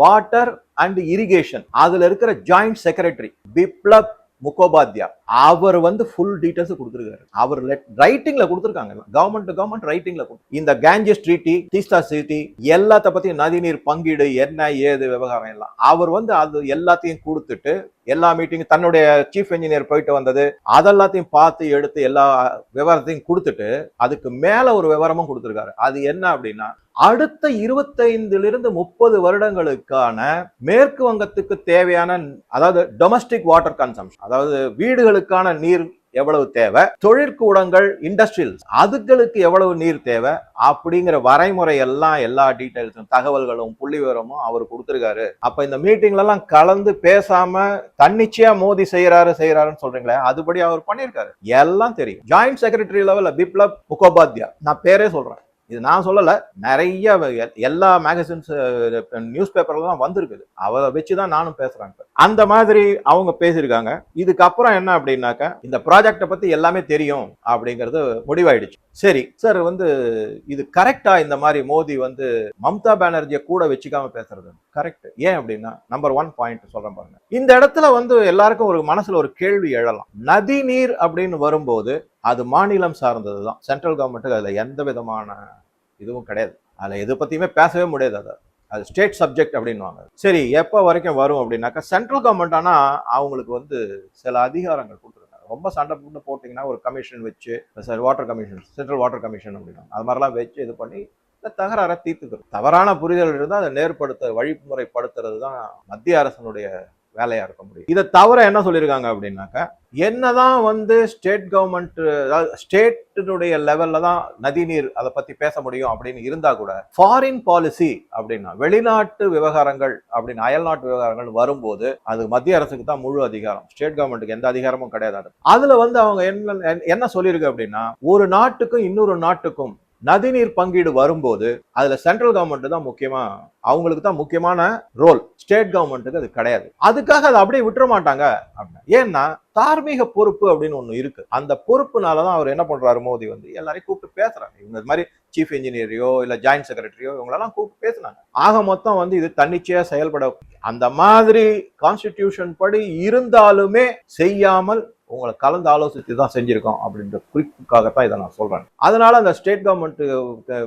வாட்டர் அண்ட் இரிகேஷன் அதுல இருக்கிற ஜாயிண்ட் செக்ரட்டரி பிப்ளப் முகோபாத்யா அவர் வந்து ஃபுல் டீட்டெயில்ஸ் கொடுத்துருக்காரு. அவர் ரைட்டிங்ல கொடுத்துருக்காங்க. கவர்மெண்ட் கவர்மெண்ட் ரைட்டிங்ல இந்த கேஞ்சஸ் ட்ரீட்டி டீஸ்டா சிட்டி எல்லாத்த பத்தியும் நதிநீர் பங்கீடு என்ன ஏது விவகாரம் எல்லாம். அவர் வந்து அது எல்லாத்தையும் கொடுத்துட்டு எல்லா மீட்டிங் தன்னுடைய சீஃப் இன்ஜினியர் போயிட்டு வந்தது அதெல்லாத்தையும் பார்த்து எடுத்து எல்லா விவரத்தையும் கொடுத்துட்டு அதுக்கு மேல ஒரு விவரமும் கொடுத்துருக்காரு. அது என்ன அப்படின்னா அடுத்த இருபத்தைந்துல இருந்து முப்பது வருடங்களுக்கான மேற்கு வங்கத்துக்கு தேவையான அதாவது டொமஸ்டிக் வாட்டர் கன்சம்ஷன் அதாவது வீடுகளுக்கான நீர் எவ்வளவு தேவை தொழிற்கூடங்கள் இண்டஸ்ட்ரியல்ஸ் அதுகளுக்கு எவ்வளவு நீர் தேவை அப்படிங்கிற வரைமுறை எல்லாம் எல்லா டீடைல்ஸும் தகவல்களும் புள்ளி விவரமும் அவர் கொடுத்துருக்காரு. அப்ப இந்த மீட்டிங்ல எல்லாம் கலந்து பேசாம தன்னிச்சையா மோதி செய்யறாரு செய்யறாருன்னு சொல்றீங்களே அதுபடி அவர் பண்ணியிருக்காரு. எல்லாம் தெரியும். ஜாயிண்ட் செக்ரட்டரி லெவல்ல பிப்ளப் முகோபாத்யா. நான் பேரே சொல்றேன். இது நான் சொல்லலை நிறைய எல்லா மேகசின்ஸ் நியூஸ் பேப்பர்லாம் வந்திருக்குது. அவரை வச்சு தான் நானும் பேசுகிறாங்க அந்த மாதிரி அவங்க பேசியிருக்காங்க. இதுக்கப்புறம் என்ன அப்படின்னாக்க இந்த ப்ராஜெக்டை பற்றி எல்லாமே தெரியும் அப்படிங்கிறது முடிவாயிடுச்சு. சரி சார் வந்து இது கரெக்டா இந்த மாதிரி மோடி வந்து மம்தா பானர்ஜியை கூட வச்சுக்காம பேசுறது? கரெக்ட் ஏன் அப்படின்னா நம்பர் ஒன் பாயிண்ட் சொல்றேன் பாருங்க. இந்த இடத்துல வந்து எல்லாருக்கும் ஒரு மனசுல ஒரு கேள்வி எழலாம். நதி நீர் அப்படின்னு வரும்போது அது மாநிலம் சார்ந்தது தான். சென்ட்ரல் கவர்மெண்ட்டுக்கு அதுல எந்த விதமான இதுவும் கிடையாது. அதில் எது பத்தியுமே பேசவே முடியாது அதை. அது ஸ்டேட் சப்ஜெக்ட் அப்படின்னுவாங்க. சரி எப்போ வரைக்கும் வரும் அப்படின்னாக்கா சென்ட்ரல் கவர்மெண்ட் ஆனால் அவங்களுக்கு வந்து சில அதிகாரங்கள் கொடுத்துருக்காங்க. ரொம்ப சண்டை போட்டு போட்டிங்கன்னா ஒரு கமிஷன் வச்சு sir water commission central water commission அப்படின்னா அது மாதிரிலாம் வச்சு இது பண்ணி இந்த தகராறை தீர்த்துக்கிறோம். தவறான புரிதல் இருந்தால் அதை நேர்படுத்த வழிமுறைப்படுத்துறது தான் மத்திய அரசனுடைய வேலையாக இருக்க முடியும். இதை தவிர என்ன சொல்லியிருக்காங்க அப்படின்னாக்கா என்னதான் வந்து ஸ்டேட் கவர்மெண்ட் அதாவது ஸ்டேட்டினுடைய லெவல்ல தான் நதிநீர் அதை பத்தி பேச முடியும் அப்படின்னு இருந்தா கூட ஃபாரின் பாலிசி அப்படின்னா வெளிநாட்டு விவகாரங்கள் அப்படின்னு அயல்நாட்டு விவகாரங்கள் வரும்போது அது மத்திய அரசுக்கு தான் முழு அதிகாரம். ஸ்டேட் கவர்மெண்ட்டுக்கு எந்த அதிகாரமும் கிடையாது. அதுல வந்து அவங்க என்ன என்ன சொல்லியிருக்கு அப்படின்னா ஒரு நாட்டுக்கும் இன்னொரு நாட்டுக்கும் நதிநீர் பங்கீடு வரும்போது அதுல சென்ட்ரல் கவர்மெண்ட் தான் முக்கியமா அவங்களுக்கு தான் முக்கியமான ரோல் ஸ்டேட் கவர்மெண்ட்டுக்கு அது கிடையாது. அதுக்காக அதை அப்படியே விட்டுற மாட்டாங்க அப்படின்னா. ஏன்னா தார்மீக பொறுப்பு அப்படின்னு ஒன்று இருக்கு. அந்த பொறுப்புனாலதான் அவர் என்ன பண்றாரு மோடி வந்து? எல்லாரையும் கூப்பிட்டு பேசுறாங்க இவங்க இது மாதிரி சீஃப் இன்ஜினியரையோ இல்ல ஜாயிண்ட் செக்ரட்டரியோ இவங்களெல்லாம் கூப்பிட்டு பேசுனாங்க. ஆக மொத்தம் வந்து இது தன்னிச்சையா செயல்பட அந்த மாதிரி கான்ஸ்டிடியூஷன் படி இருந்தாலுமே செய்யாமல் உங்களை கலந்து ஆலோசித்து தான் செஞ்சுருக்கோம் அப்படின்ற குறிப்புக்காகத்தான் இதை நான் சொல்கிறேன் அதனால் அந்த ஸ்டேட் கவர்மெண்ட்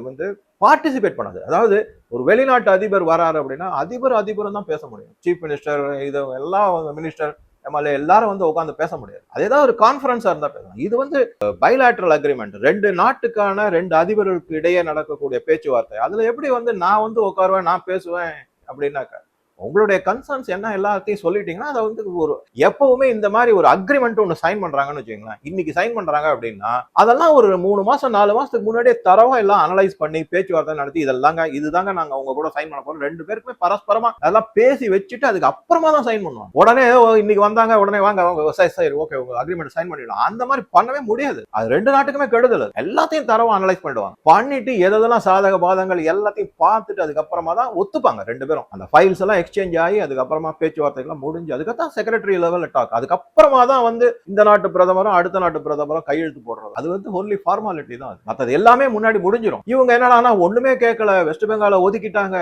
வந்து பார்ட்டிசிபேட் பண்ணாது. அதாவது ஒரு வெளிநாட்டு அதிபர் வராரு அப்படின்னா அதிபர் அதிபரும் தான் பேச முடியும். சீஃப் மினிஸ்டர் இது எல்லா மினிஸ்டர் எம்எல்ஏ எல்லாரும் வந்து உட்காந்து பேச முடியாது. அதே தான் ஒரு கான்ஃபரன்ஸாக இருந்தால் பேசலாம். இது வந்து பைலாட்ரல் அக்ரிமெண்ட் ரெண்டு நாட்டுக்கான ரெண்டு அதிபர்களுக்கு இடையே நடக்கக்கூடிய பேச்சுவார்த்தை. அதில் எப்படி வந்து நான் வந்து உட்காருவேன் நான் பேசுவேன் அப்படின்னாக்கா உங்களுடைய கன்சர்ன்ஸ் என்ன எல்லாத்தையும் சொல்லிட்டீங்கன்னா அதை வந்து ஒரு எப்பவுமே இந்த மாதிரி ஒரு அக்ரிமெண்ட் ஒன்று சைன் பண்றாங்கன்னு வச்சுக்கோங்களேன். இன்னைக்கு சைன் பண்றாங்க அப்படின்னா அதெல்லாம் ஒரு மூணு மாசம் நாலு மாசத்துக்கு முன்னாடியே தரவா எல்லாம் அனலைஸ் பண்ணி பேச்சுவார்த்தை நடத்தி இதெல்லாங்க இதுதாங்க நாங்க அவங்க கூட சைன் பண்ண போறோம். ரெண்டு பேருக்குமே பரஸ்பரமா அதெல்லாம் பேசி வச்சுட்டு அதுக்கு அப்புறமா தான் சைன் பண்ணுவோம். உடனே இன்னைக்கு வந்தாங்க உடனே வாங்க அவங்க சரி ஓகே உங்க அக்ரிமெண்ட் சைன் பண்ணிடலாம். அந்த மாதிரி பண்ணவே முடியாது. அது ரெண்டு நாட்டுக்குமே கெடுதல் எல்லாத்தையும் தரவா அனலைஸ் பண்ணிடுவாங்க. பண்ணிட்டு எதெல்லாம் சாதக பாதங்கள் எல்லாத்தையும் பார்த்துட்டு அதுக்கப்புறமா தான் ஒத்துப்பாங்க ரெண்டு பேரும். அந்த ஃபைல்ஸ் எல்லாம் எக்ஸ்சேஞ்ச் ஆகி அதுக்கப்புறமா பேச்சுவார்த்தைகள்லாம் முடிஞ்சு அதுக்கப்புறம் செக்ரட்டரி லெவல் டாக் அதுக்கப்புறமா தான் வந்து இந்த நாட்டு பிரதமரும் அடுத்த நாட்டு பிரதமரும் கையெழுத்து போடுறது. அது வந்து ஒன்லி ஃபார்மாலிட்டி தான் அது. எல்லாமே முன்னாடி முடிஞ்சிடும் இவங்க என்னடானா ஒண்ணுமே கேட்கல வெஸ்ட் பெங்கால ஒதுக்கிட்டாங்க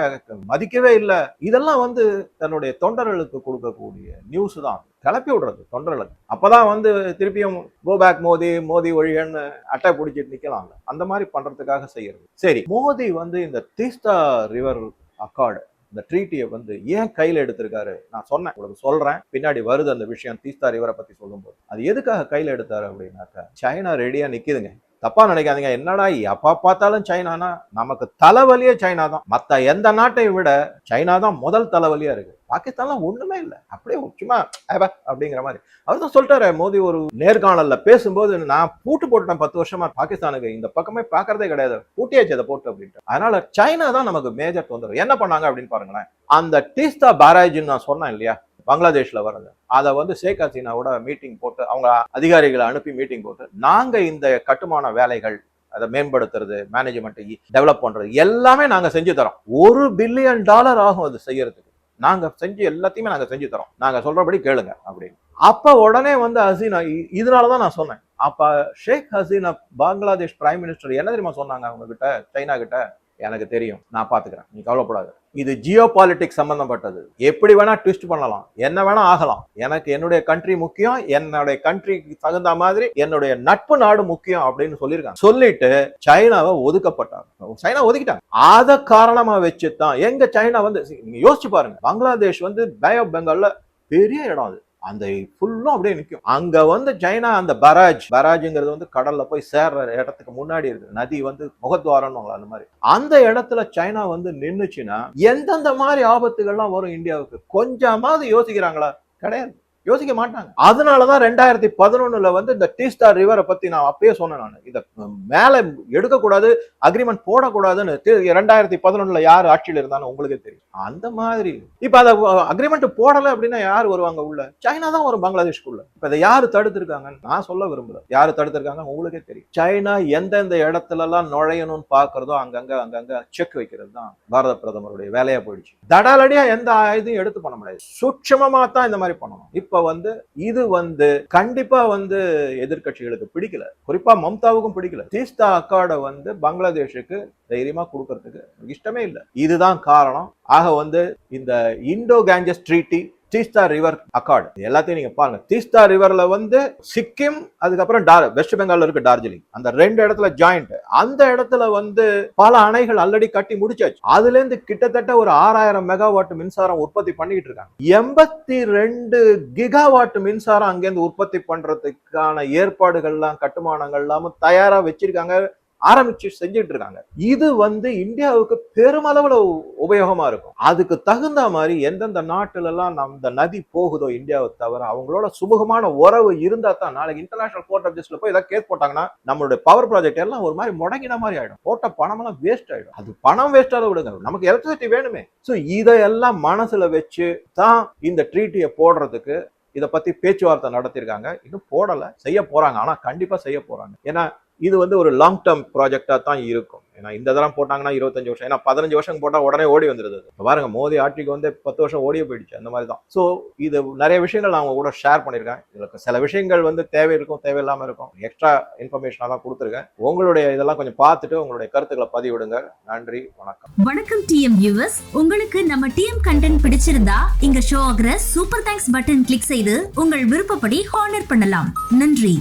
மதிக்கவே இல்லை. இதெல்லாம் வந்து தன்னுடைய தொண்டர்களுக்கு கொடுக்கக்கூடிய நியூஸ் தான். கிளப்பி விடுறது தொண்டர்களுக்கு. அப்பதான் வந்து திருப்பியும் கோ பேக் மோதி மோதி ஒழிகன்னு அட்டை பிடிச்சிட்டு நிக்கலாம் அந்த மாதிரி பண்றதுக்காக செய்யறது. சரி மோதி வந்து இந்த தீஸ்தா ரிவர் அக்கார்டு இந்த ட்ரீட்டியை வந்து ஏன் கையில் எடுத்திருக்காரு? நான் சொன்னேன். உங்களுக்கு சொல்றேன். பின்னாடி வருது அந்த விஷயம். தீஸ்தா ரிவரை பத்தி சொல்லும்போது. அது எதுக்காக கையில் எடுத்தாரு அப்படின்னாக்கா சைனா ரெடியா நிக்குதுங்க. தப்பா நினைக்காதீங்க. என்னடா எப்ப பார்த்தாலும் சைனானா? நமக்கு தலைவலியே சைனா தான் மத்த எந்த நாட்டை விட சைனா தான் முதல் தலைவலியா இருக்கு. பாகிஸ்தான்லாம் ஒண்ணுமே இல்லை. அப்படியே சும்மா ஏபா அப்படிங்கிற மாதிரி. அவர் தான் சொல்லிட்டாரு மோடி ஒரு நேர்காணல்ல பேசும்போது நான் பூட்டு போட்டுட்டேன் பத்து வருஷமா பாகிஸ்தானுக்கு. இந்த பக்கமே பார்க்கறதே கிடையாது. பூட்டியாச்சு அதை போட்டு அப்படின்ட்டு. அதனால சைனா தான் நமக்கு மேஜர் தொந்தரவு. என்ன பண்ணாங்க அப்படின்னு பாருங்களேன். அந்த டீஸ்தா பாராஜின்னு நான் சொன்னேன் இல்லையா? பங்களாதேஷ்ல வர்றது. அதை வந்து ஷேக் ஹசீனாவோட மீட்டிங் போட்டு அவங்க அதிகாரிகளை அனுப்பி மீட்டிங் போட்டு நாங்க இந்த கட்டுமான வேலைகள் அதை மேம்படுத்துறது மேனேஜ்மெண்ட்டை டெவலப் பண்றது எல்லாமே நாங்க செஞ்சு தரோம். ஒரு பில்லியன் டாலர் ஆகும் அது செய்யறதுக்கு. நாங்க செஞ்சு எல்லாத்தையுமே நாங்க செஞ்சு தரோம். நாங்க சொல்றபடி கேளுங்க அப்படின்னு. அப்ப உடனே வந்து ஹசீனா இதனால இதனாலதான் நான் சொன்னேன். அப்ப ஷேக் ஹசீனா பங்களாதேஷ் பிரைம் மினிஸ்டர் என்ன தெரியுமா சொன்னாங்க அவங்க கிட்ட சைனா கிட்ட? எனக்கு தெரியும். நான் பாத்துக்கிறேன் நீ கவலைப்படாது. இது ஜியோ பாலிட்டிக்ஸ் சம்பந்தப்பட்டது. எப்படி வேணா ட்விஸ்ட் பண்ணலாம். என்ன வேணா ஆகலாம். எனக்கு என்னுடைய கண்ட்ரி முக்கியம் என்னுடைய கண்ட்ரிக்கு தகுந்த மாதிரி என்னுடைய நட்பு நாடு முக்கியம் அப்படின்னு சொல்லியிருக்காங்க. சொல்லிட்டு சைனாவை ஒதுக்கப்பட்டாங்க. சைனா ஒதுக்கிட்டாங்க. அதை காரணமா வச்சுதான் எங்க சைனா வந்து நீங்க யோசிச்சு பாருங்க. பங்களாதேஷ் வந்து பே ஆஃப் பெங்கால்ல பெரிய இடம் அது. அந்த ஃபுல்லும் அப்படியே நிற்கும் அங்கே வந்து சைனா அந்த பராஜ் பராஜ்ங்கிறது வந்து கடலில் போய் சேர்ற இடத்துக்கு முன்னாடி இருக்கு. நதி வந்து முகத்துவாரன்னு அந்த மாதிரி. அந்த இடத்துல சைனா வந்து நின்றுச்சுன்னா எந்தெந்த மாதிரி ஆபத்துகள்லாம் வரும் இந்தியாவுக்கு? கொஞ்சமாவது யோசிக்கிறாங்களா? கிடையாது. யோசிக்க மாட்டாங்க. அதனாலதான் ரெண்டாயிரத்தி பதினொன்னுல வந்து இந்த டீ ஸ்டார் ரிவரை பத்தி நான் அப்பயே சொன்னேன் நான். இதை மேலே எடுக்கக்கூடாது அக்ரிமெண்ட் போடக்கூடாதுன்னு ரெண்டாயிரத்தி பதினொன்னுல யார் ஆட்சியில் இருந்தாலும் உங்களுக்கே தெரியும். அந்த மாதிரி. இப்போ அதை அக்ரிமெண்ட் போடலை அப்படின்னா யார் வருவாங்க உள்ள? சைனா தான் வரும் பங்களாதேஷ்குள்ள. இப்போ இதை யார் தடுத்திருக்காங்கன்னு நான் சொல்ல விரும்புகிறேன் யார் தடுத்திருக்காங்க உங்களுக்கே தெரியும். சைனா எந்தெந்த இடத்துலலாம் நுழையணும்னு பார்க்குறதோ அங்கங்கே அங்கங்கே செக் வைக்கிறது தான் பாரத பிரதமருடைய வேலையாக போயிடுச்சு. தடாலடியாக எந்த இதையும் எடுத்து பண்ண முடியாது. சூட்சமாக தான் இந்த மாதிரி பண்ணணும். இப்ப இப்ப வந்து இது வந்து கண்டிப்பா வந்து எதிர்க்கட்சிகளுக்கு பிடிக்கல. குறிப்பா மம்தாவுக்கும் பிடிக்கல. தீஸ்தா அக்காடை வந்து பங்களாதேஷுக்கு தைரியமா கொடுக்கறதுக்கு இஷ்டமே இல்லை. இதுதான் காரணம். ஆக வந்து இந்த Indo Ganges treaty Teesta river accord. எல்லாத்தையும் நீங்க பாருங்க. தீஸ்தா ரிவர்ல வந்து சிக்கிம் அதுக்கப்புறம் டார் வெஸ்ட் பெங்கால்ல இருக்கு டார்ஜிலிங். அந்த ரெண்டு இடத்துல ஜாயிண்ட் அந்த இடத்துல வந்து பல அணைகள் ஆல்ரெடி கட்டி முடிச்சாச்சு. அதுல இருந்து கிட்டத்தட்ட ஒரு ஆறாயிரம் மெகாவாட் மின்சாரம் உற்பத்தி பண்ணிட்டு இருக்காங்க. எண்பத்தி ரெண்டு கிகாவாட் மின்சாரம் அங்கேருந்து உற்பத்தி பண்றதுக்கான ஏற்பாடுகள்லாம் கட்டுமானங்கள் எல்லாமும் தயாரா வச்சிருக்காங்க. ஆரம்பிச்சு செஞ்சுட்டு இருக்காங்க இது வந்து இந்தியாவுக்கு பெருமளவுல உபயோகமா இருக்கும். அதுக்கு தகுந்த மாதிரி எந்தெந்த நாட்டுல எல்லாம் நம்ம நதி போகுதோ இந்தியாவை தவிர அவங்களோட சுமூகமான உறவு இருந்தா தான் நாளைக்கு இன்டர்நேஷனல் கோர்ட் ஆஃப் ஜஸ்டிஸ்ல போய் ஏதாவது கேஸ் போட்டாங்கன்னா நம்மளுடைய பவர் ப்ராஜெக்ட் எல்லாம் ஒரு மாதிரி முடங்கின மாதிரி ஆயிடும். போட்ட பணம் எல்லாம் வேஸ்ட் ஆயிடும். அது பணம் வேஸ்ட் ஆக விடுங்க. நமக்கு எலக்ட்ரிசிட்டி வேணுமே. ஸோ இதையெல்லாம் மனசுல வச்சு தான் இந்த ட்ரீட்டியை போடுறதுக்கு இதை பத்தி பேச்சுவார்த்தை நடத்திருக்காங்க இன்னும் போடல. செய்ய போறாங்க. ஆனா கண்டிப்பா செய்ய போறாங்க. ஏன்னா இது வந்து ஒரு லாங் டேர்ம் ப்ராஜெக்டாக தான் இருக்கும். ஏன்னா இந்த தரம் போட்டாங்கன்னா இருபத்தஞ்சு வருஷம். ஏன்னா பதினஞ்சு வருஷம் போட்டால் உடனே ஓடி வந்துடுது இப்ப பாருங்க மோடி ஆட்சிக்கு வந்து பத்து வருஷம் ஓடியே போயிடுச்சு அந்த மாதிரி தான். ஸோ இது நிறைய விஷயங்கள் நான் அவங்க கூட ஷேர் பண்ணியிருக்கேன். இதுல சில விஷயங்கள் வந்து தேவை இருக்கும் தேவையில்லாமல் இருக்கும். எக்ஸ்ட்ரா இன்ஃபர்மேஷனாக தான் கொடுத்துருக்கேன். உங்களுடைய இதெல்லாம் கொஞ்சம் பார்த்துட்டு உங்களுடைய கருத்துக்களை பதிவிடுங்க. நன்றி வணக்கம். வணக்கம் டிஎம் வியூவர்ஸ் உங்களுக்கு நம்ம டிஎம் கண்டென்ட் பிடிச்சிருந்தா இங்க ஷோ ஆகிற சூப்பர் தேங்க்ஸ் பட்டன் கிளிக் செய்து உங்கள் விருப்பப்படி ஹானர் பண்ணலாம். நன்றி.